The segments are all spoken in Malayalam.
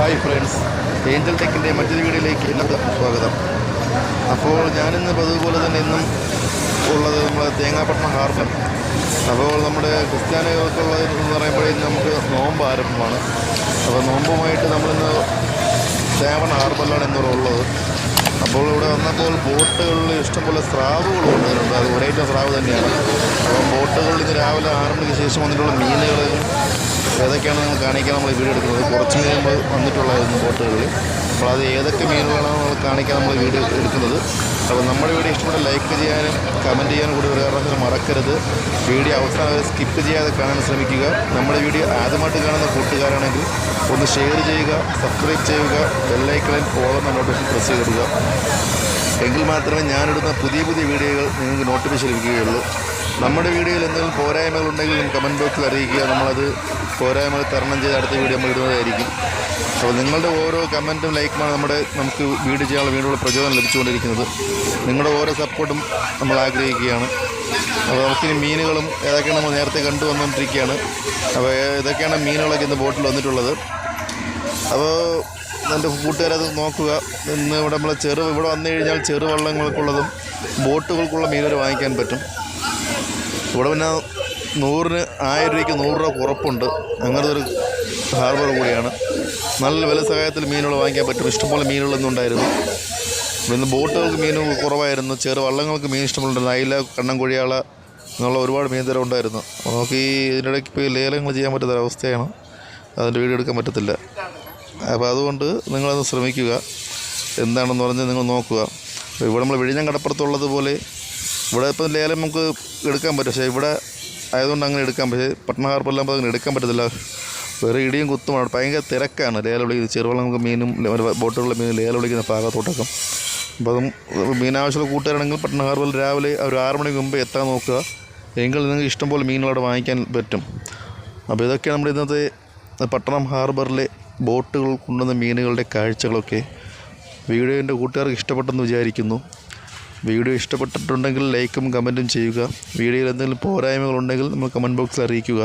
Hi friends. ഏഞ്ചൽ ടെക്കിന്റെ മറ്റൊരു വീഡിയോയിലേക്ക് എല്ലാവർക്കും സ്വാഗതം. അപ്പോൾ ഞാനിന്ന് പതിവുപോലെ തന്നെ ഇന്നും ഉള്ളത് നമ്മുടെ തേങ്ങാപ്പട്ടണം ഹാർബർ. അപ്പോൾ നമ്മുടെ ക്രിസ്ത്യാനികൾക്കുള്ളത് എന്ന് പറയുമ്പോഴേ നമുക്ക് നോമ്പ് ആരംഭമാണ്. അപ്പോൾ നോമ്പുമായിട്ട് നമ്മളിന്ന് സേവൻ ഹാർബറിലാണ് ഉള്ളത്. അപ്പോൾ ഇവിടെ വന്നപ്പോൾ ബോട്ടുകളിൽ ഇഷ്ടംപോലെ സ്രാവുകൾ കൊണ്ടുവരുന്നുണ്ട്. അത് ഒരേറ്റ സ്രാവ് തന്നെയാണ്. അപ്പം ബോട്ടുകളിൽ ഇന്ന് രാവിലെ ആറ് മണിക്ക് ശേഷം വന്നിട്ടുള്ള മീനുകൾ ഏതൊക്കെയാണ് നമ്മൾ കാണിക്കാൻ നമ്മൾ വീഡിയോ എടുക്കുന്നത്. കുറച്ച് കഴിയുമ്പോൾ വന്നിട്ടുള്ളതായിരുന്നു ബോട്ടുകളിൽ അപ്പോൾ അത് ഏതൊക്കെ മീനുകളാണ് നമ്മൾ കാണിക്കാൻ നമ്മൾ വീഡിയോ എടുക്കുന്നത്. അപ്പോൾ നമ്മുടെ വീഡിയോ ഇഷ്ടപ്പെട്ട ലൈക്ക് ചെയ്യാനും കമന്റ് ചെയ്യാനും കൂടി ഒരു മറക്കരുത്. വീഡിയോ അവസാനം വരെ സ്കിപ്പ് ചെയ്യാതെ കാണാൻ ശ്രമിക്കുക. നമ്മുടെ വീഡിയോ ആദ്യമായിട്ട് കാണുന്ന കൂട്ടുകാരാണെങ്കിൽ ഒന്ന് ഷെയർ ചെയ്യുക സബ്സ്ക്രൈബ് ചെയ്യുക ബെല്ലൈക്കണിൽ ഫോളോ നോട്ടിഫിക്കേഷൻ പ്രസ് ചെയ്തിടുക. എങ്കിൽ മാത്രമേ ഞാനിടുന്ന പുതിയ പുതിയ വീഡിയോകൾ നിങ്ങൾക്ക് നോട്ടിഫിക്കേഷൻ ലഭിക്കുകയുള്ളൂ. നമ്മുടെ വീഡിയോയിൽ എന്തെങ്കിലും പോരായ്മകൾ ഉണ്ടെങ്കിൽ കമന്റ് ബോക്സിൽ അറിയിക്കുക. നമ്മളത് പോരായ്മകൾ തരണം ചെയ്ത് അടുത്ത വീഡിയോ നമ്മൾ ഇടുന്നതായിരിക്കും. അപ്പോൾ നിങ്ങളുടെ ഓരോ കമന്റും ലൈക്കുമാണ് നമ്മുടെ നമുക്ക് വീഡിയോ ചെയ്യാനുള്ള വീണ്ടുള്ള പ്രചോദനം ലഭിച്ചുകൊണ്ടിരിക്കുന്നത്. നിങ്ങളുടെ ഓരോ സപ്പോർട്ടും നമ്മൾ ആഗ്രഹിക്കുകയാണ്. അപ്പോൾ നമുക്കിനി മീനുകളും ഏതൊക്കെയാണ് നമ്മൾ നേരത്തെ കണ്ടു വന്നുകൊണ്ടിരിക്കുകയാണ്. അപ്പോൾ ഏതൊക്കെയാണ് മീനുകളൊക്കെ ഇന്ന് ബോട്ടിൽ വന്നിട്ടുള്ളത്? അപ്പോൾ എന്റെ കൂട്ടുകാരത് നോക്കുക. ഇന്ന് ഇവിടെ നമ്മൾ ചെറു ഇവിടെ വന്നു കഴിഞ്ഞാൽ ചെറുവള്ളങ്ങൾക്കുള്ളതും ബോട്ടുകൾക്കുള്ള മീനുകൾ വാങ്ങിക്കാൻ പറ്റും. ഇവിടെ പിന്നെ നൂറിന് ആയിരം രൂപയ്ക്ക് നൂറ് രൂപ കുറപ്പുണ്ട്. അങ്ങനത്തെ ഒരു ഹാർബർ കൂടിയാണ്. നല്ല വില സഹായത്തിൽ മീനുകൾ വാങ്ങിക്കാൻ പറ്റും. ഇഷ്ടംപോലെ മീനുകളൊന്നും ഉണ്ടായിരുന്നു. ഇന്ന് ബോട്ടുകൾക്ക് മീൻ കുറവായിരുന്നു. ചെറു വള്ളങ്ങൾക്ക് മീൻ ഇഷ്ടമുണ്ടായിരുന്നു അയില കണ്ണൻകുഴിയാള എന്നുള്ള ഒരുപാട് മീൻ തരം ഉണ്ടായിരുന്നു. നമുക്ക് ഈ ഇതിനിടയ്ക്ക് ഇപ്പോൾ ലേലങ്ങൾ ചെയ്യാൻ പറ്റുന്ന ഒരവസ്ഥയാണ് അതിന്റെ വീഡിയോ എടുക്കാൻ പറ്റത്തില്ല. അപ്പോൾ അതുകൊണ്ട് നിങ്ങളത് ശ്രമിക്കുക. എന്താണെന്ന് പറഞ്ഞ് നിങ്ങൾ നോക്കുക. ഇവിടെ നമ്മൾ വിഴിഞ്ഞം കടപ്പുറത്തുള്ളതുപോലെ ഇവിടെ ഇപ്പം ലേലം നമുക്ക് എടുക്കാൻ പറ്റും. പക്ഷേ ഇവിടെ ആയതുകൊണ്ട് അങ്ങനെ എടുക്കാൻ പക്ഷേ പട്ടണ ഹാർബറിലാകുമ്പോൾ അങ്ങനെ എടുക്കാൻ പറ്റത്തില്ല. വേറെ ഇടിയും കുത്തുമാണ് ഭയങ്കര തിരക്കാണ്. ലേലം വിളിക്കുന്നത് ചെറുവള്ളം നമുക്ക് മീനും ബോട്ടുകളിലെ മീനും ലേലം വിളിക്കുന്ന ഭാഗത്തോട്ടൊക്കെ. അപ്പോൾ അതും മീനാവശ്യമുള്ള കൂട്ടുകാരാണെങ്കിൽ പട്ടണ ഹാർബറിൽ രാവിലെ ഒരു ആറ് മണിക്ക് മുമ്പ് എത്താൻ നോക്കുക. എങ്കിൽ നിങ്ങൾക്ക് ഇഷ്ടംപോലെ മീനുകളവിടെ വാങ്ങിക്കാൻ പറ്റും. അപ്പോൾ ഇതൊക്കെയാണ് നമ്മുടെ ഇന്നത്തെ പട്ടണം ഹാർബറിലെ ബോട്ടുകൾ കൊണ്ടുവന്ന മീനുകളുടെ കാഴ്ചകളൊക്കെ. വീഡിയോ എന്റെ കൂട്ടുകാർക്ക് ഇഷ്ടപ്പെട്ടെന്ന് വിചാരിക്കുന്നു. വീഡിയോ ഇഷ്ടപ്പെട്ടിട്ടുണ്ടെങ്കിൽ ലൈക്കും കമന്റും ചെയ്യുക. വീഡിയോയിൽ എന്തെങ്കിലും പോരായ്മകളുണ്ടെങ്കിൽ നമ്മൾ കമന്റ് ബോക്സിൽ അറിയിക്കുക.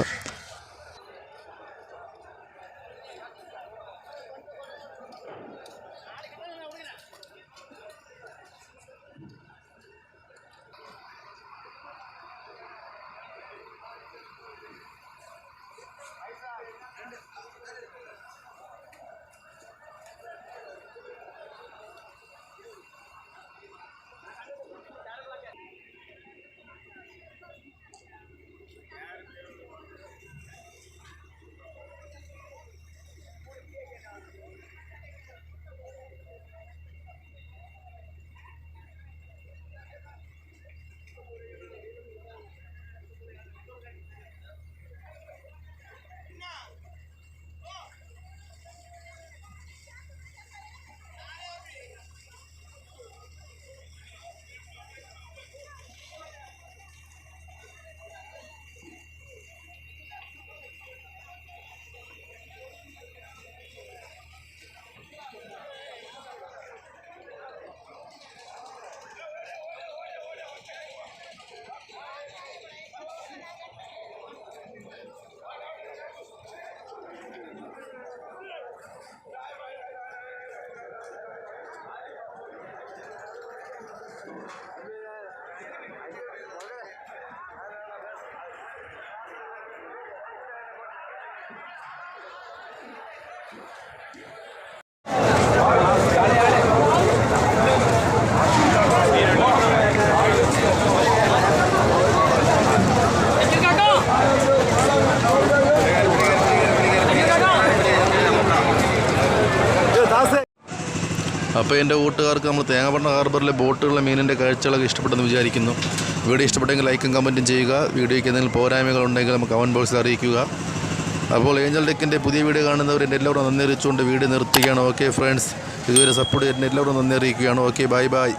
Thank you. അപ്പോൾ എന്റെ കൂട്ടുകാർക്ക് നമ്മൾ തേങ്ങാപ്പട്ടണ ഹാർബറിലെ ബോട്ടുകളിലെ മീനിന്റെ കാഴ്ചകളൊക്കെ ഇഷ്ടപ്പെട്ടെന്ന് വിചാരിക്കുന്നു. വീഡിയോ ഇഷ്ടപ്പെട്ടെങ്കിൽ ലൈക്കും കമന്റും ചെയ്യുക. വീഡിയോയ്ക്ക് എന്തെങ്കിലും പോരായ്മകളുണ്ടെങ്കിൽ നമുക്ക് കമന്റ് ബോക്സിൽ അറിയിക്കുക. അപ്പോൾ ഏഞ്ചൽ ഡെക്കിന്റെ പുതിയ വീഡിയോ കാണുന്നവർ എന്റെ എല്ലാവരും നന്ദി അറിയിച്ചുകൊണ്ട് വീഡിയോ നിർത്തുകയാണ്. ഓക്കെ ഫ്രണ്ട്സ് ഇതുവരെ സപ്പോർട്ട് ചെയ്യുന്ന എല്ലാവരും നന്ദി അറിയിക്കുകയാണ്. Okay bye bye